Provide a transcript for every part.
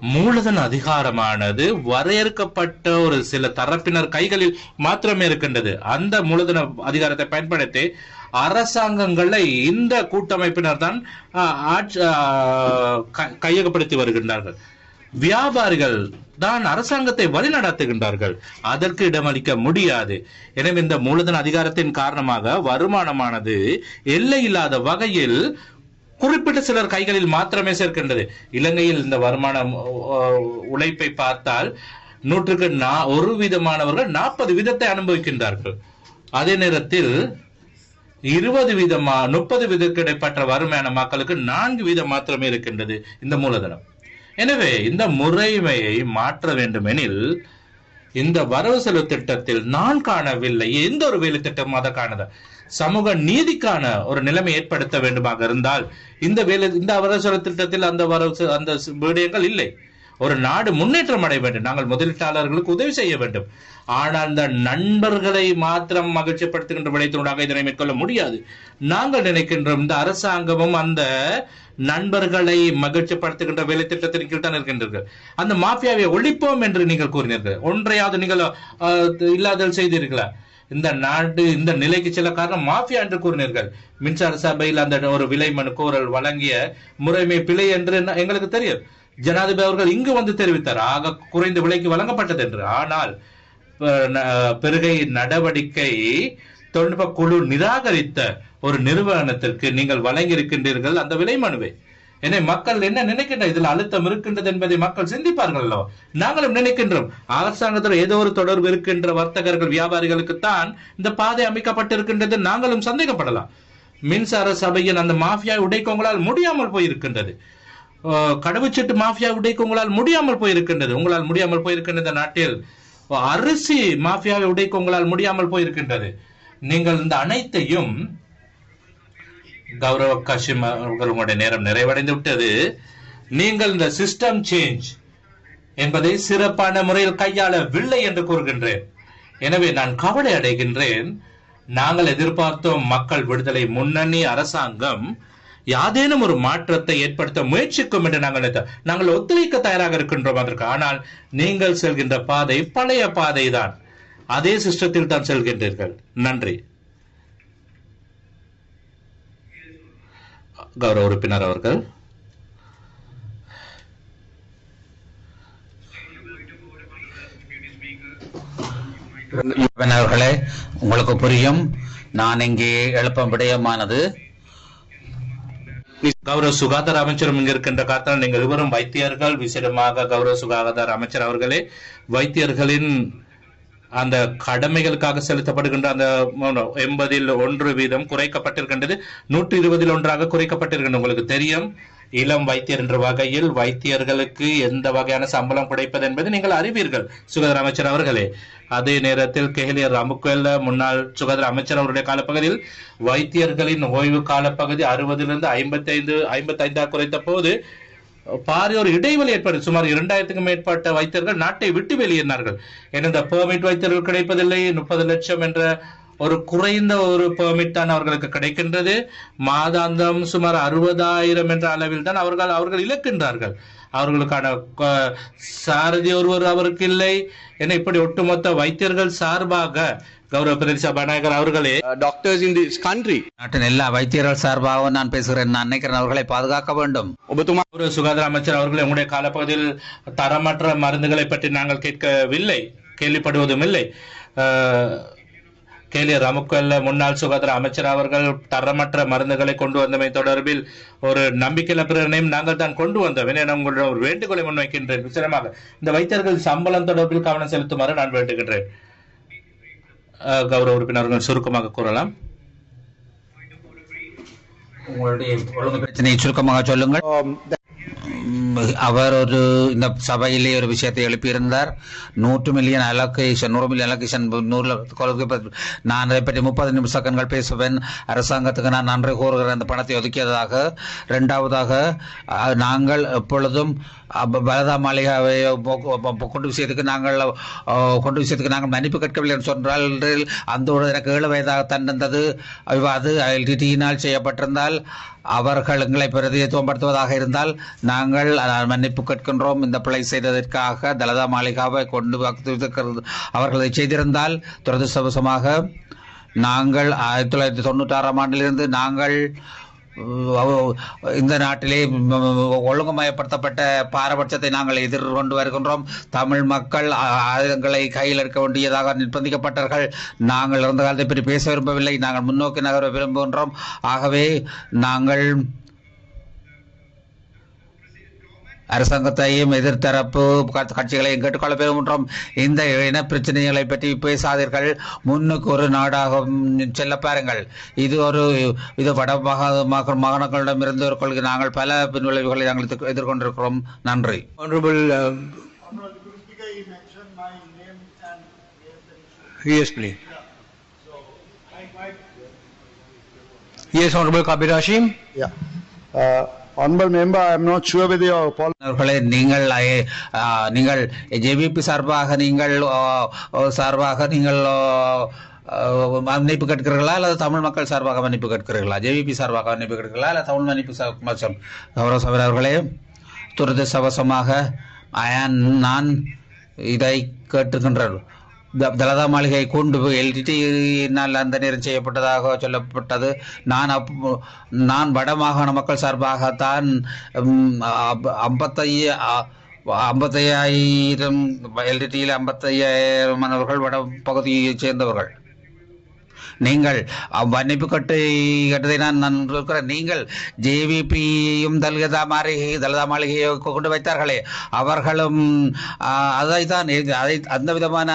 மூலதன அதிகாரமானது வரையறுக்கப்பட்ட ஒரு சில தரப்பினர் கைகளில் மாத்திரமே இருக்கின்றது. அந்த மூலதன அதிகாரத்தை பயன்படுத்தி அரசாங்கங்களை இந்த கூட்டமைப்பினர் தான் ஆஹ், ஆட்சி- ஆஹ், கையகப்படுத்தி வருகின்றார்கள். வியாபாரிகள் தான் அரசாங்கத்தை வழிநடத்துகின்றார்கள். அதற்கு இடமளிக்க முடியாது. எனவே இந்த மூலதன அதிகாரத்தின் காரணமாக வருமானமானது எல்லை இல்லாத வகையில் குறிப்பிட்ட சிலர் கைகளில் மாத்திரமே சேர்க்கின்றது. இலங்கையில் இந்த வருமானம் உழைப்பை பார்த்தால் நூற்றுக்கு நா- ஒரு விதமானவர்கள் நாற்பது விதத்தை அனுபவிக்கின்றார்கள். அதே நேரத்தில் இருபது வீதமா முப்பது விதக்கிடைப்பட்ட வருமான மக்களுக்கு நான்கு வீதம் மாத்திரமே இருக்கின்றது இந்த மூலதனம். எனவே இந்த முறைமையை மாற்ற வேண்டுமெனில் இந்த வரவு செலவு திட்டத்தில் நான் காணவில்லை. எந்த ஒரு வேலை திட்டமும் அதை காணத சமூக நீதிக்கான ஒரு நிலைமை ஏற்படுத்த வேண்டுமாக இருந்தால் இந்த வேலை இந்த வரவு செலவு திட்டத்தில் அந்த வரவு செ- அந்த விடயங்கள் இல்லை. ஒரு நாடு முன்னேற்றம் அடைய வேண்டும். நாங்கள் முதலீட்டாளர்களுக்கு உதவி செய்ய வேண்டும். ஆனால் இந்த நண்பர்களை மாத்திரம் மகிழ்ச்சிப்படுத்துகின்ற விடயத்தினூடாக இதனை மேற்கொள்ள முடியாது. நாங்கள் நினைக்கின்றோம் இந்த அரசாங்கமும் அந்த நண்பர்களை மகிழ்ச்சிப்படுத்துகின்ற வேலை திட்டத்தின் கீழ் தான் இருக்கின்றீர்கள். அந்த மாஃபியாவை ஒழிப்போம் என்று நீங்கள் கூறினீர்கள். ஒன்றையாவது நீங்கள் இல்லாதல் செய்தீர்களா? இந்த நாடு இந்த நிலைக்கு சில காரணம் மாஃபியா என்று கூறினீர்கள். மின்சார சபையில் அந்த ஒரு விலை மனு கோரல் வழங்கிய முறைமை பிழை என்று என்ன- எங்களுக்கு தெரியும். ஜனாதிபதி அவர்கள் இங்கு வந்து தெரிவித்தார். ஆக குறைந்த விலைக்கு வழங்கப்பட்டது என்று. ஆனால் பெருகை நடவடிக்கை தொழில்நுட்ப குழு நிராகரித்த ஒரு நிறுவனத்திற்கு நீங்கள் வழங்கி இருக்கின்றீர்கள் அந்த விலை மனுவை எனவே மக்கள் என்ன நினைக்கின்ற இதில் அழுத்தம் இருக்கின்றது என்பதை மக்கள் சிந்திப்பார்கள் நாங்களும் நினைக்கின்றோம். அரசாங்கத்தில் ஏதோ ஒரு தொடர்பு இருக்கின்ற வர்த்தகர்கள் வியாபாரிகளுக்குத்தான் இந்த பாதை அமைக்கப்பட்டிருக்கின்றது. நாங்களும் சந்தேகப்படலாம். மின்சார சபையின் அந்த மாஃபியா உடைக்கவங்களால் முடியாமல் போயிருக்கின்றது. கடவுச்சீட்டு மாஃபியா உடைக்க உங்களால் முடியாமல் போயிருக்கின்றது. உங்களால் முடியாமல் போயிருக்கின்ற நாட்டில் அரிசி மாஃபியாவை உடைக்க உங்களால் முடியாமல் போயிருக்கின்றது. நீங்கள் இந்த அனைத்தையும் கௌரவ காஷிம் அவர்கள் உங்களுடைய நேரம் நிறைவடைந்து விட்டது நீங்கள் இந்த சிஸ்டம் சேஞ்ச் என்பதை சிறப்பான முறையில் கையாளவில்லை என்று கூறுகின்றேன். எனவே நான் கவலை அடைகின்றேன். நாங்கள் எதிர்பார்த்தோம் மக்கள் விடுதலை முன்னணி அரசாங்கம் யாதேனும் ஒரு மாற்றத்தை ஏற்படுத்த முயற்சிக்கும் என்று நாங்கள் நாங்கள் ஒத்துழைக்க தயாராக இருக்கின்றோம் அதற்கு. ஆனால் நீங்கள் செல்கின்ற பாதை பழைய பாதை தான் அதே சிஸ்டத்தில் தான் செல்கின்றீர்கள். நன்றி. கௌரவ உறுப்பினர் அவர்கள். அவர்களே உங்களுக்கு புரியும். நான் இங்கே எழுப்பும் விடயமானது. கௌரவ சுகாதார அமைச்சரும் இங்க இருக்கின்ற காத்தால் நீங்கள் இருவரும் வைத்தியர்கள். விசேடமாக கௌரவ சுகாதார அமைச்சர் அவர்களே வைத்தியர்களின் அந்த கடமைகளுக்காக செலுத்தப்படுகின்ற அந்த எண்பதில் ஒன்று வீதம் குறைக்கப்பட்டிருக்கின்றது. நூற்றி இருபதில் ஒன்றாக குறைக்கப்பட்டிருக்கின்றது. உங்களுக்கு தெரியும் இளம் வைத்தியர் என்ற வகையில் வைத்தியர்களுக்கு எந்த வகையான சம்பளம் கிடைப்பது என்பது நீங்கள் அறிவீர்கள் சுகாதார அமைச்சர் அவர்களே. அதே நேரத்தில் கெஹலியர் ரமுக்குவெல்ல முன்னாள் சுகாதார அமைச்சர் அவருடைய காலப்பகுதியில் வைத்தியர்களின் ஓய்வு காலப்பகுதி அறுபதிலிருந்து ஐம்பத்தி ஐந்து ஐம்பத்தி ஐந்தாக குறைத்த போது பாரிய ஒரு இடைவெளி ஏற்படுது சுமார் இரண்டாயிரத்துக்கும் மேற்பட்ட வைத்தியர்கள் நாட்டை விட்டு வெளியேறினார்கள். ஏன்னா இந்த பெர்மிட் வைத்தியர்கள் கிடைப்பதில்லை முப்பது லட்சம் என்ற ஒரு குறைந்த ஒரு பெர்மிட் தான் அவர்களுக்கு கிடைக்கின்றது. மாதாந்தம் சுமார் அறுபதாயிரம் என்ற அளவில் தான் அவர்கள் அவர்கள் இழக்கின்றார்கள். அவர்களுக்கான சாரதி ஒருவர் அவருக்கு இல்லை. என இப்படி ஒட்டுமொத்த வைத்தியர்கள் சார்பாக கௌரவ பிரதி சபாநாயகர் அவர்களே. டாக்டர்ஸ் இன் திஸ் கண்ட்ரி நாட்டின் எல்லா வைத்தியர்கள் சார்பாகவும் நான் பேசுகிறேன். நான் நினைக்கிறேன் அவர்களை பாதுகாக்க வேண்டும். கௌரவ சுகாதார அமைச்சர் அவர்களை உங்களுடைய காலப்பகுதியில் தரமற்ற மருந்துகளை பற்றி நாங்கள் கேட்கவில்லை. கேள்விப்படுவதும் இல்லை. Uh, கேலி ரமுக்கல்ல முன்னாள் சுகாதார அமைச்சர் அவர்கள் தரமற்ற மருந்துகளை கொண்டு வந்தமை தொடர்பில் ஒரு நம்பிக்கையில பிறனையும் நாங்கள் தான் கொண்டு வந்தோம். என உங்களுடைய ஒரு வேண்டுகோளை முன்வைக்கின்றேன். நிச்சயமாக இந்த வைத்தியர்கள் சம்பளம் தொடர்பில் கவனம் செலுத்துமாறு நான் வேண்டுகின்றேன். கௌரவ உறுப்பினர்கள் சுருக்கமாக கூறலாம். உங்களுடைய ஒழுங்கு பிரச்சனையை சுருக்கமாக சொல்லுங்கள். அவர் ஒரு இந்த சபையிலே ஒரு விஷயத்தை எழுப்பியிருந்தார் நூற்று மில்லியன் அலோகேஷன் நூறு மில்லியன் அலோகேஷன் நூறு நான் அதை பற்றி முப்பது நிமிஷங்கள் பேசுவேன் அரசாங்கத்துக்கு நான் நன்றி கூறுகிறேன் அந்த பணத்தை ஒதுக்கியதாக ரெண்டாவதாக நாங்கள் எப்பொழுதும் பலதா மாளிகாவை கொண்டு விஷயத்துக்கு நாங்கள் கொண்டு விஷயத்துக்கு நாங்கள் மன்னிப்பு கேட்கவில்லை என்று சொன்னால் அந்த ஒரு எனக்கு ஏழு வயதாக தந்திருந்தது அது டிடியினால் செய்யப்பட்டிருந்தால் அவர்கள் எங்களை பிரதிநிதித்துவப்படுத்துவதாக இருந்தால் நாங்கள் மன்னிப்பு கேட்கின்றோம். இந்த பிழை செய்ததற்காக தலதா மாளிகாவை கொண்டு அவர்கள் அதை செய்திருந்தால் துரதிருஷ்டவசமாக நாங்கள் ஆயிரத்தி தொள்ளாயிரத்தி தொண்ணூற்றாறாம் ஆண்டிலிருந்து நாங்கள் இந்த நாட்டிலே ஒழுங்குமயப்படுத்தப்பட்ட பாரபட்சத்தை நாங்கள் எதிர்கொண்டு வருகின்றோம். தமிழ் மக்கள் ஆ- ஆயுதங்களை கையில் எடுக்க வேண்டியதாக நிர்பந்திக்கப்பட்டார்கள் நாங்கள் இருந்த காலத்தை பற்றி பேச விரும்பவில்லை. நாங்கள் முன்னோக்கி நகர விரும்புகின்றோம். ஆகவே நாங்கள் அரசாங்கத்தையும் எதிர்த்தரப்பு கட்சி- கட்சிகளையும் கேட்டுக்கொள்ள விரும்புகின்றோம் இந்த இன பிரச்சனைகளை பற்றி பேசாதீர்கள் முன்னுக்கு ஒரு நாடாக செல்ல பாருங்கள் இது ஒரு இது வட மகா- மக- மாகாணங்களிடமிருந்து ஒரு கொள்கை நாங்கள் பல பின்விளைவுகளை நாங்கள் எதிர்- எதிர்கொண்டிருக்கிறோம் நன்றி um, yes, please. Yes, Honorable Kabir Hashim. Yeah. Uh, Honorable member, I am not sure whether your அவர்களே நீங்கள் நீங்கள் ஜேவிபி சார்பாக நீங்கள் சார்பாக நீங்கள் மன்னிப்பு கேட்கிறீர்களா? அல்லது தமிழ் மக்கள் சார்பாக மன்னிப்பு கேட்கிறீர்களா? ஜேவிபி சார்பாக மன்னிப்பு கேட்கிறீர்களா? அல்ல தமிழ் மன்னிப்பு சா- கௌரவ சபையர் அவர்களே துரதிருஷ்டவசமாக அயன் நான் இதை கேட்டுக்கின்றேன் தலதா மாளிகை கொண்டு போய் எல்டிடியினால் அந்த நேரம் செய்யப்பட்டதாக சொல்லப்பட்டது. நான் அப் நான் வட மாகாண மக்கள் சார்பாகத்தான் அப்- ஐம்பத்தைய ஐம்பத்தையாயிரம் எல்டிடியில் ஐம்பத்தையாயிரம் மாணவர்கள் வட பகுதியைச் சேர்ந்தவர்கள். நீங்கள் மன்னிப்பு கட்டு கட்டதை நான் நான் இருக்கிறேன். நீங்கள் ஜேவிபியும் தல்கதா மாளிகை தலதா மாளிகையை கொண்டு வைத்தார்களே. அவர்களும் அதைத்தான் அதை அந்த விதமான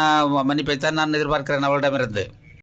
மன்னிப்பைத்தான் நான் எதிர்பார்க்கிறேன் அவர்களிடமிருந்து.